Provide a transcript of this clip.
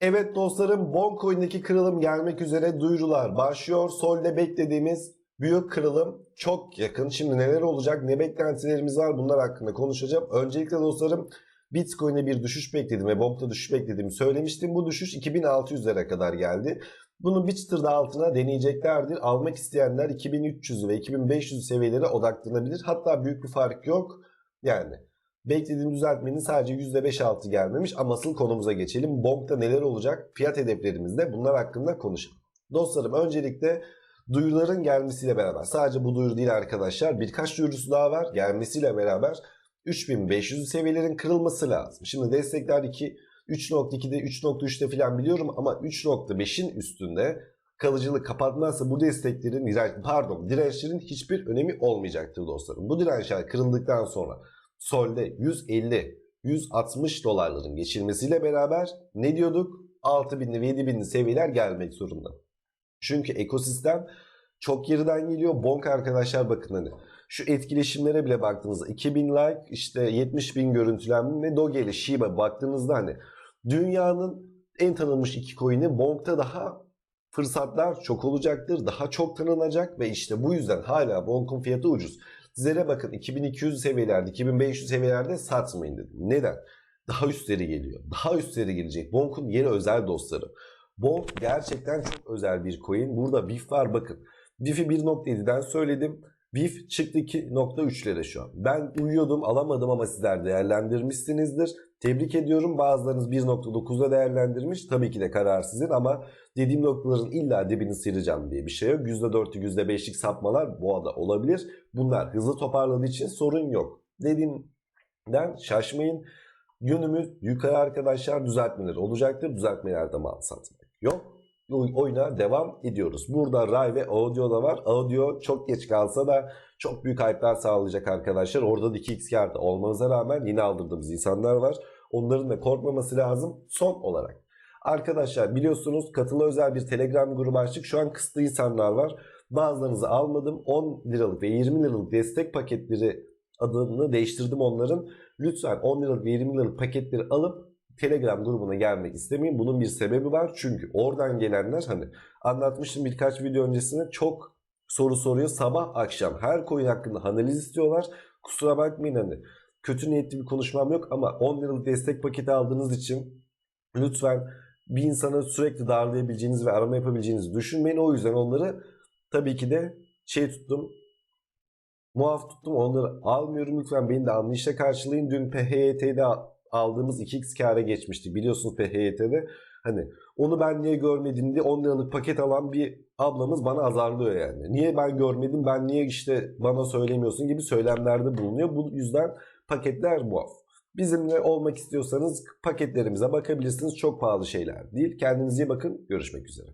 Evet dostlarım Boncoin'deki kırılım gelmek üzere duyurular başlıyor. Sol'de beklediğimiz büyük kırılım çok yakın. Şimdi neler olacak, ne beklentilerimiz var bunlar hakkında konuşacağım. Öncelikle dostlarım Bitcoin'e bir düşüş bekledim ve Bonk'ta düşüş beklediğimi söylemiştim. Bu düşüş 2600'lere kadar geldi. Bunu bir çıtır da altına deneyeceklerdir. Almak isteyenler 2300 ve 2500 seviyelere odaklanabilir. Hatta büyük bir fark yok. Yani beklediğim düzeltmenin sadece %5-6 gelmemiş ama asıl konumuza geçelim. Bonk'ta neler olacak? Fiyat hedeflerimizde bunlar hakkında konuşalım. Dostlarım öncelikle duyuruların gelmesiyle beraber sadece bu duyuru değil arkadaşlar birkaç duyurusu daha var. Gelmesiyle beraber 3500 seviyelerin kırılması lazım. Şimdi destekler 2 3.2'de 3.3'te falan biliyorum ama 3.5'in üstünde kalıcılık kapatmazsa bu desteklerin pardon dirençlerin hiçbir önemi olmayacaktır dostlarım. Bu dirençler kırıldıktan sonra solde 150 160 dolarların geçilmesiyle beraber ne diyorduk? 6000'li ve 7000'li seviyeler gelmek zorunda. Çünkü ekosistem çok geriden geliyor. Bonk arkadaşlar bakın hani şu etkileşimlere bile baktığınızda 2000 like işte 70 bin görüntülenme Doge ile Shiba baktığınızda hani dünyanın en tanınmış iki coin'i Bonk'ta daha fırsatlar çok olacaktır. Daha çok tanınacak ve işte bu yüzden hala Bonk'un fiyatı ucuz. Sizlere bakın 2200 seviyelerde 2500 seviyelerde satmayın dedim. Neden? Daha üstleri geliyor. Daha üstleri gelecek. Bonk'un yeni özel dostları. Bonk gerçekten çok özel bir coin. Burada BIF var bakın. BIF'i 1.7'den söyledim. BIF çıktı 2.3'lere şu an. Ben uyuyordum alamadım ama sizler değerlendirmişsinizdir. Tebrik ediyorum. Bazılarınız 1.9'da değerlendirmiş. Tabii ki de karar sizin ama dediğim noktaların illa dibini sıyıracağım diye bir şey yok. %4'lü %5'lik sapmalar bu arada olabilir. Bunlar hızlı toparladığı için sorun yok. Dediğimden şaşmayın. Yönümüz yukarı arkadaşlar düzeltmeler olacaktır. Düzeltmelerde mal satmak yok. Oyuna devam ediyoruz. Burada Ray ve Audio da var. Audio çok geç kalsa da çok büyük hype'lar sağlayacak arkadaşlar. Orada da 2x kartı olmanıza rağmen yine aldırdığımız insanlar var. Onların da korkmaması lazım. Son olarak. Arkadaşlar biliyorsunuz katılı özel bir Telegram grubu açtık. Şu an kısıtlı insanlar var. Bazılarınızı almadım. 10 liralık ve 20 liralık destek paketleri adını değiştirdim onların. Lütfen 10 liralık ve 20 liralık paketleri alıp Telegram grubuna gelmek istemeyin. Bunun bir sebebi var. Çünkü oradan gelenler hani anlatmıştım birkaç video öncesinde çok soru soruyor. Sabah akşam her coin hakkında analiz istiyorlar. Kusura bakmayın hani kötü niyetli bir konuşmam yok ama 10 liralık destek paketi aldığınız için lütfen bir insana sürekli darlayabileceğiniz ve arama yapabileceğinizi düşünmeyin. O yüzden onları tabii ki de şey tuttum muaf tuttum onları almıyorum lütfen beni de anlayışla karşılayın. Dün PHYT'de aldığımız 2x kâra geçmiştik biliyorsunuz PHYT'de. Hani onu ben niye görmedim diye 10 liralık paket alan bir ablamız bana azarlıyor yani. Niye ben görmedim ben niye işte bana söylemiyorsun gibi söylemlerde bulunuyor. Bu yüzden paketler muaf. Bizimle olmak istiyorsanız paketlerimize bakabilirsiniz. Çok pahalı şeyler değil. Kendinize iyi bakın. Görüşmek üzere.